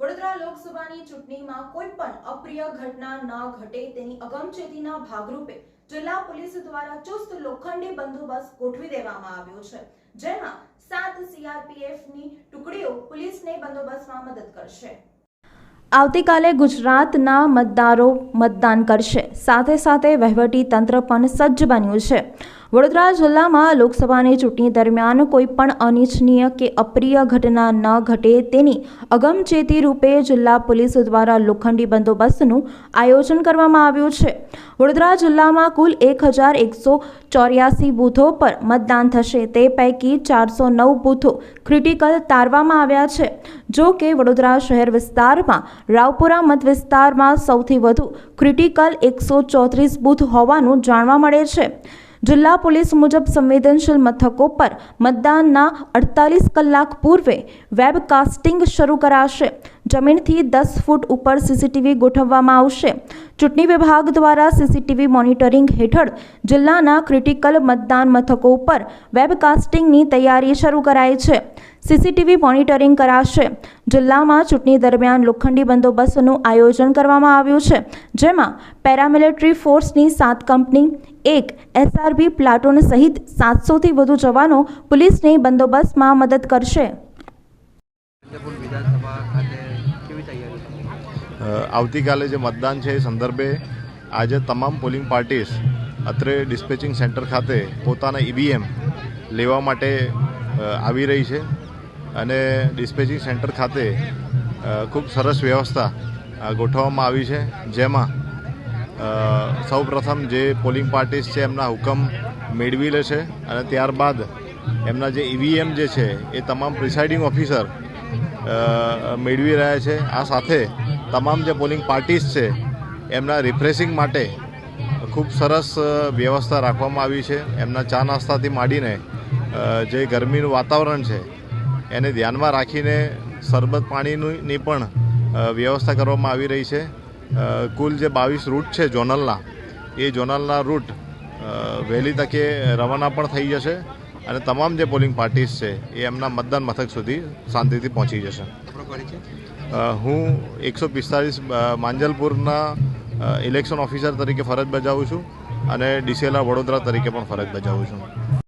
વડોદરા લોકસભાની ચૂંટણીમાં કોઈ પણ અપ્રિય ઘટના ન ઘટે તેની અગમચેતીના ભાગરૂપે જિલ્લા પોલીસ દ્વારા ચુસ્ત લોખંડી બંદોબસ્ત ગોઠવી દેવામાં આવ્યો છે, જેમાં સાત સીઆરપીએફની ટુકડીઓ પોલીસને બંદોબસ્તમાં મદદ કરશે. આવતીકાલે ગુજરાતના મતદારો મતદાન કરશે. સાથે સાથે વહીવટી તંત્ર પણ સજ્જ બન્યું છે. વડોદરા જિલ્લામાં લોકસભાની ચૂંટણી દરમિયાન કોઈ પણ અનિચ્છનીય કે અપ્રિય ઘટના ન ઘટે તેની અગમચેતી રૂપે જિલ્લા પોલીસ દ્વારા લોખંડી બંદોબસ્તનું આયોજન કરવામાં આવ્યું છે. વડોદરા જિલ્લામાં કુલ એક હજાર એકસો ચોર્યાસી બૂથો પર મતદાન થશે. તે પૈકી ચારસો નવ બૂથો ક્રિટિકલ તારવામાં આવ્યા છે. જો કે વડોદરા શહેર વિસ્તારમાં, રાવપુરા મત વિસ્તારમાં સૌથી વધુ ક્રિટિકલ એકસો ચોત્રીસ બૂથ હોવાનું જાણવા મળે છે. જિલ્લા પોલીસ મુજબ સંવેદનશીલ મથકો પર મતદાનના અડતાલીસ કલાક પૂર્વે વેબકાસ્ટિંગ શરૂ કરાશે. જમીનથી દસ ફૂટ ઉપર સીસીટીવી ગોઠવવામાં આવશે. ચૂંટણી વિભાગ દ્વારા સીસીટીવી મોનિટરિંગ હેઠળ જિલ્લાના ક્રિટિકલ મતદાન મથકો ઉપર વેબકાસ્ટિંગની તૈયારી શરૂ કરાઈ છે. સીસીટીવી મોનિટરિંગ કરાશે. જિલ્લામાં ચૂંટણી દરમિયાન લોખંડી બંદોબસ્તનું આયોજન કરવામાં આવ્યું છે, જેમાં પેરામિલિટરી ફોર્સની સાત કંપની, એક એસઆરબી પ્લાટોન સહિત સાતસોથી વધુ જવાનો પોલીસને બંદોબસ્તમાં મદદ કરશે. વિધાનસભા ખાતે આવતીકાલે જે મતદાન છે એ સંદર્ભે આજે તમામ પોલિંગ પાર્ટીસ અત્રે ડિસ્પેચિંગ સેન્ટર ખાતે પોતાના ઈવીએમ લેવા માટે આવી રહી છે. અને ડિસ્પેચિંગ સેન્ટર ખાતે ખૂબ સરસ વ્યવસ્થા ગોઠવવામાં આવી છે. જેમાં સૌ પ્રથમ જે પોલિંગ પાર્ટીસ છે એમના હુકમ મેળવી લે છે અને ત્યારબાદ એમના જે ઈવીએમ જે છે એ તમામ પ્રિસાઇડિંગ ઓફિસર મેળવી રહ્યા છે. આ સાથે તમામ જે પોલિંગ પાર્ટીસ છે, એમના રિફ્રેશિંગ માટે ખૂબ સરસ વ્યવસ્થા રાખવામાં આવી છે. એમના ચા નાસ્તાથી માંડીને જે ગરમીનું વાતાવરણ છે, એને ધ્યાનમાં રાખીને શરબત પાણીની પણ વ્યવસ્થા કરવામાં આવી રહી છે. કુલ જે બાવીસ રૂટ છે, ઝોનલના, એ ઝોનલના રૂટ વહેલી તકે રવાના પણ થઈ જશે. અને તમામ જે પોલિંગ પાર્ટીસ છે એ એમના મતદાન મથક સુધી શાંતિથી પહોંચી જશે. હું એકસો પિસ્તાળીસ માંજલપુરના ઇલેક્શન ઓફિસર તરીકે ફરજ બજાવું છું અને ડીસીએલઆર વડોદરા તરીકે પણ ફરજ બજાવું છું.